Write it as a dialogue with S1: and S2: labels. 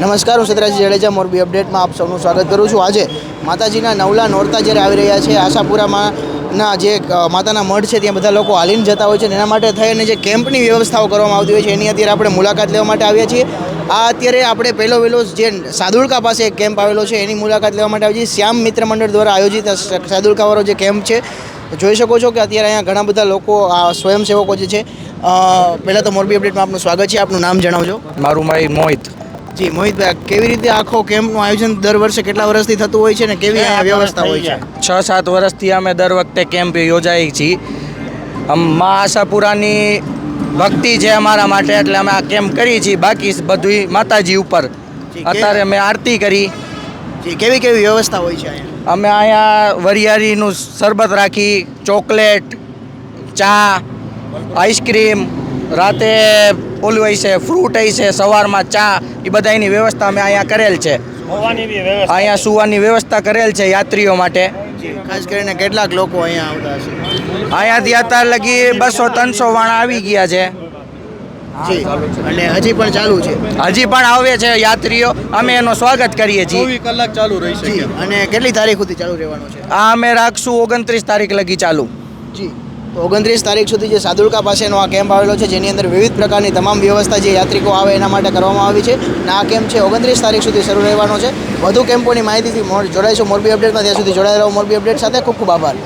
S1: નમસ્કાર, હું સદરાજી જાડેજા મોરબી અપડેટમાં આપ સૌનું સ્વાગત કરું છું. આજે માતાજીના નવલા નોરતા જ્યારે આવી રહ્યા છે આશાપુરામાં ના જે માતાના મઢ છે, ત્યાં બધા લોકો હાલીને જતા હોય છે એના માટે થઈને જે કેમ્પની વ્યવસ્થાઓ કરવામાં આવતી હોય છે, એની અત્યારે આપણે મુલાકાત લેવા માટે આવ્યા છીએ. આ અત્યારે આપણે પહેલો વહેલો જે સાદુલકા પાસે એક કેમ્પ આવેલો છે, એની મુલાકાત લેવા માટે આવી છે શ્યામ મિત્ર મંડળ દ્વારા આયોજિત સાદુલકાવાળો જે કેમ્પ છે, જોઈ શકો છો કે અત્યારે અહીંયા ઘણા બધા લોકો, આ સ્વયંસેવકો જે છે પહેલાં તો મોરબી અપડેટમાં આપનું સ્વાગત છે, આપનું નામ જણાવજો.
S2: મારું ભાઈ મોહિત.
S1: જી મોહિતભાઈ કેવી રીતે આખો કેમ્પનું આયોજન દર વર્ષે કેટલા વર્ષથી થતું હોય છે ને કેવી વ્યવસ્થા હોય છે?
S2: છ સાત વર્ષથી અમે દર વખતે કેમ્પ યોજાઈ છીએ મા આશાપુરાની ભક્તિ છે અમારા માટે એટલે અમે આ કેમ્પ કરીએ છીએ બાકી બધું માતાજી ઉપર. અત્યારે અમે આરતી કરી.
S1: કેવી કેવી વ્યવસ્થા હોય છે
S2: અમે અહીંયા વરિયાળીનું શરબત રાખી ચોકલેટ ચા આઈસ્ક્રીમ રાતે ઓલું હોય છે ફ્રૂટ હોય છે સવારમાં ચા એ બધાની વ્યવસ્થા અમે અહીંયા કરેલ છે. અહીંયા સુવાની વ્યવસ્થા કરેલ છે યાત્રીઓ માટે.
S1: ખાસ કરીને કેટલાક લોકો અહીંયા આવતા છે
S2: અહીંયાથી અત્યાર લગી બસો ત્રણસો વાણા આવી ગયા છે.
S1: જી અને હજી પણ ચાલુ છે.
S2: હજી પણ આવે છે યાત્રીઓ. અમે એનો સ્વાગત કરીએ છીએ.
S3: કલાક ચાલુ રહી
S1: જી અને કેટલી તારીખ સુધી ચાલુ રહેવાનું છે?
S2: આ અમે રાખશું ઓગણત્રીસ તારીખ લગી ચાલુ.
S1: જી. ઓગણત્રીસ તારીખ સુધી જે સાદુલકા પાસેનો આ કેમ્પ આવેલો છે, જેની અંદર વિવિધ પ્રકારની તમામ વ્યવસ્થા જે યાત્રિકો આવે એના માટે કરવામાં આવી છે. અને આ કેમ્પ છે ઓગણત્રીસ તારીખ સુધી શરૂ રહેવાનો છે. વધુ કેમ્પોની માહિતીથી જોડાઈશું મોરબી અપડેટમાં ત્યાં સુધી જોડાયેલા મોરબી અપડેટ સાથે. ખૂબ ખૂબ આભાર.